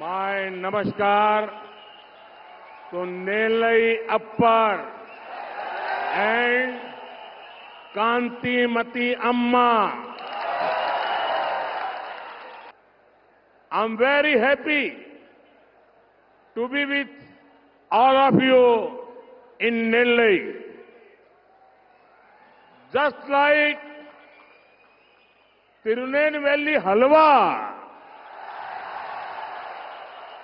My नमस्कार तो नेलई अपर and Kanthimathi Amma. I am very happy to be with all of you in Nellai just like Tirunelveli halwa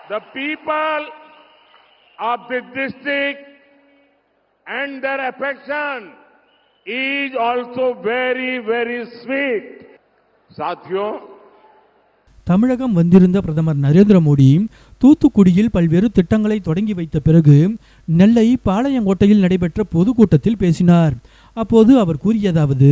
the people of the district and their affection is also very, very sweet. சாத்தியோ தமிழகம் வந்திருந்த பிரதமர் நரேந்திர மோடி தூத்துக்குடியில் பல்வேறு திட்டங்களை தொடங்கி வைத்த பிறகு நெல்லை பாளையங்கோட்டையில் நடைபெற்ற பொதுக்கூட்டத்தில் பேசினார் அப்போது அவர் கூறியதாவது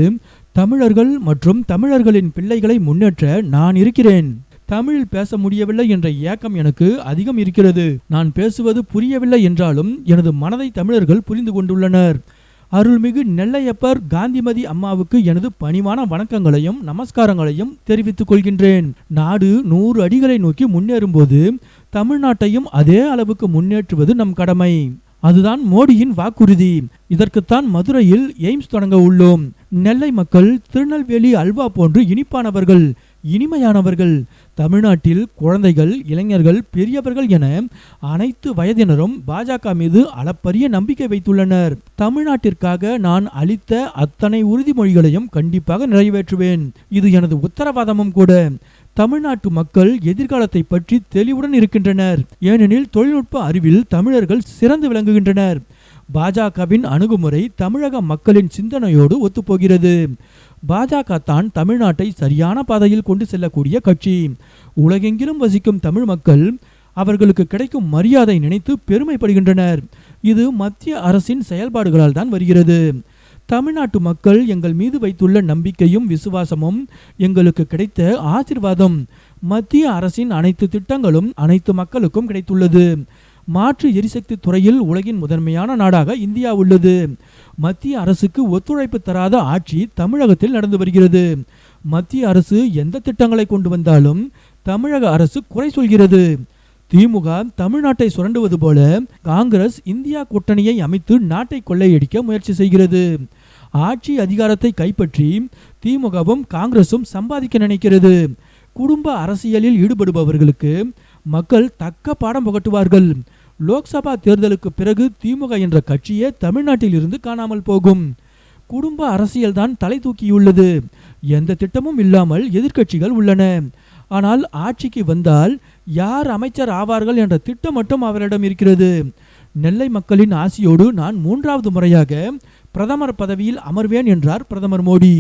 தமிழர்கள் மற்றும் தமிழர்களின் பிள்ளைகளை முன்னேற்ற நான் இருக்கிறேன் தமிழில் பேச முடியவில்லை என்ற ஏக்கம் எனக்கு அதிகம் இருக்கிறது. நான் பேசுவது புரியவில்லை என்றாலும் எனது மனதை தமிழர்கள் புரிந்து கொண்டுள்ளனர். அருள்மிகு நெல்லையப்பர் காந்திமதி அம்மாவுக்கு எனது பணிவான வணக்கங்களையும் நமஸ்காரங்களையும் தெரிவித்துக் கொள்கின்றேன். நாடு நூறு அடிகளை நோக்கி முன்னேறும்போது தமிழ்நாட்டையும் அதே அளவுக்கு முன்னேற்றுவது நம் கடமை. அதுதான் மோடியின் வாக்குறுதி. இதற்குத்தான் மதுரையில் எய்ம்ஸ் தொடங்க உள்ளோம். நெல்லை மக்கள் திருநெல்வேலி அல்வா போன்று இனிப்பானவர்கள். இனிமையானவர்கள் தமிழ்நாட்டில் குழந்தைகள் இளைஞர்கள் பெரியவர்கள் என அனைத்து வயதினரும் பாஜக மீது அளப்பரிய நம்பிக்கை வைத்துள்ளனர். தமிழ்நாட்டிற்காக நான் அளித்த அத்தனை உறுதிமொழிகளையும் கண்டிப்பாக நிறைவேற்றுவேன். இது எனது உத்தரவாதமும் கூட. தமிழ்நாட்டு மக்கள் எதிர்காலத்தை பற்றி தெளிவுடன் இருக்கின்றனர். ஏனெனில் தொழில்நுட்ப அறிவில் தமிழர்கள் சிறந்து விளங்குகின்றனர். பாஜகவின் அணுகுமுறை தமிழக மக்களின் சிந்தனையோடு ஒத்துப்போகிறது. பாஜக தான் தமிழ்நாட்டை சரியான பாதையில் கொண்டு செல்லக்கூடிய கட்சி. உலகெங்கிலும் வசிக்கும் தமிழ் மக்கள் அவர்களுக்கு கிடைக்கும் மரியாதை நினைத்து பெருமைப்படுகின்றனர். இது மத்திய அரசின் செயல்பாடுகளால் தான் வருகிறது. தமிழ்நாட்டு மக்கள் எங்கள் மீது வைத்துள்ள நம்பிக்கையும் விசுவாசமும் எங்களுக்கு கிடைத்த ஆசிர்வாதம். மத்திய அரசின் அனைத்து திட்டங்களும் அனைத்து மக்களுக்கும் கிடைத்துள்ளது. மாற்று எரிசக்தி துறையில் உலகின் முதன்மையான நாடாக இந்தியா உள்ளது. மத்திய அரசுக்கு ஒத்துழைப்பு தராத ஆட்சி தமிழகத்தில் நடந்து வருகிறது. மத்திய அரசு எந்த திட்டங்களை கொண்டு வந்தாலும் தமிழக அரசு குறை சொல்கிறது. திமுக தமிழ்நாட்டை சுரண்டுவது போல காங்கிரஸ் இந்தியா கூட்டணியை அமைத்து நாட்டை கொள்ளையடிக்க முயற்சி செய்கிறது. ஆட்சி அதிகாரத்தை கைப்பற்றி திமுகவும் காங்கிரசும் சம்பாதிக்க நினைக்கிறது. குடும்ப அரசியலில் ஈடுபடுபவர்களுக்கு மக்கள் தக்க பாடம் புகட்டுவார்கள். லோக்சபா தேர்தலுக்கு பிறகு திமுக என்ற கட்சியே தமிழ்நாட்டில் இருந்து காணாமல் போகும். குடும்ப அரசியல்தான் தலை தூக்கியுள்ளது. எந்த திட்டமும் இல்லாமல் எதிர்க்கட்சிகள் உள்ளன. ஆனால் ஆட்சிக்கு வந்தால் யார் அமைச்சர் ஆவார்கள் என்ற திட்டம் மட்டும் அவரிடம் இருக்கிறது. நெல்லை மக்களின் ஆசியோடு நான் மூன்றாவது முறையாக பிரதமர் பதவியில் அமர்வேன் என்றார் பிரதமர் மோடி.